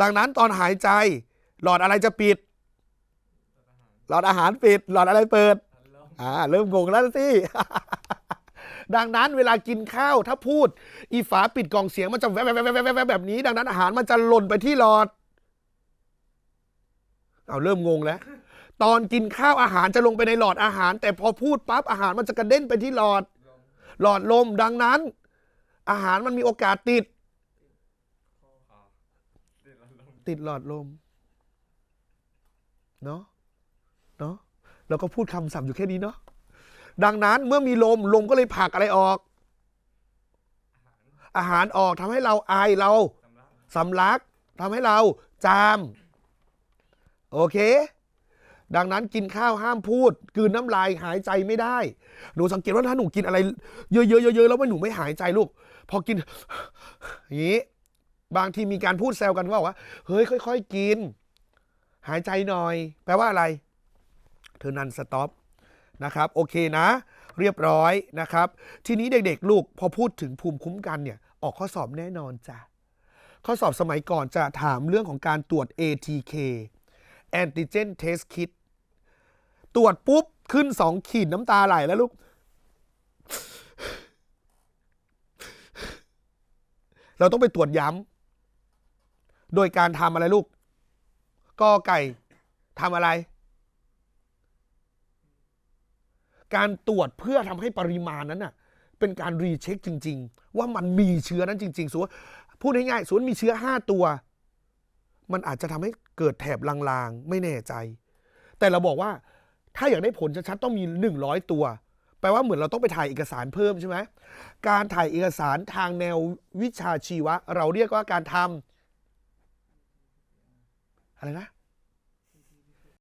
ดังนั้นตอนหายใจ หลอดอะไรจะปิด หลอดอาหารปิด หลอดอะไรเปิดอ่าเริ่มงงแล้วสิดังนั้นเวลากินข้าวถ้าพูด อีฝาปิดกล่องเสียงมันจะแวบแวบแวบแวบแวบแบบนี้ ดังนั้นอาหารมันจะหล่นไปที่หลอดเอาเริ่มงงแล้ว ตอนกินข้าวอาหารจะลงไปในหลอดอาหาร แต่พอพูดปั๊บอาหารมันจะกระเด็นไปที่หลอด หลอดลมดังนั้น อาหารมันมีโอกาสติด ติดหลอดลม เนาะเนาะเราก็พูดคำศัพท์อยู่แค่นี้เนาะดังนั้นเมื่อมีลมลมก็เลยผลักอะไรออก อาหารออกทำให้เราไอายเราสำลักทำให้เราจาม โอเค ดังนั้นกินข้าวห้ามพูดกืนน้ำลายหายใจไม่ได้ หนูสังเกตว่าถ้าหนูกินอะไร เยอะๆเยอะๆแล้วว่าหนูไม่หายใจลูก พอกินอย่างนี้ บางทีมีการพูดแซวกันว่าว่าเฮ้ยค่อย ๆ กิน หายใจหน่อย แปลว่าอะไร เธอนันสต็อปนะครับ โอเคนะ เรียบร้อยนะครับ ทีนี้เด็กๆ ลูกพอพูดถึงภูมิคุ้มกันเนี่ย ออกข้อสอบแน่นอนจ้ะข้อสอบสมัยก่อนจะถามเรื่องของการตรวจ ATK Antigen Test Kit ตรวจปุ๊บ ขึ้นสองขีดน้ำตาไหลแล้วลูก เราต้องไปตรวจย้ำ โดยการทำอะไรลูกกอไก่ทำอะไร การตรวจเพื่อทำให้ปริมาณนั้นน่ะเป็นการรีเช็คจริง ๆ ว่ามันมีเชื้อนั้นจริง ๆสมมติพูดง่ายๆสมมติมีเชื้อ 5 ตัว มันอาจจะทำให้เกิดแถบลางๆ ไม่แน่ใจ แต่เราบอกว่าถ้าอยากได้ผลชัดๆต้องมี 100 ตัวแปลว่าเหมือนเราต้องไปถ่ายเอกสารเพิ่มใช่ไหม การถ่ายเอกสารทางแนววิชาชีวะ เราเรียกว่าการทำ อะไรนะ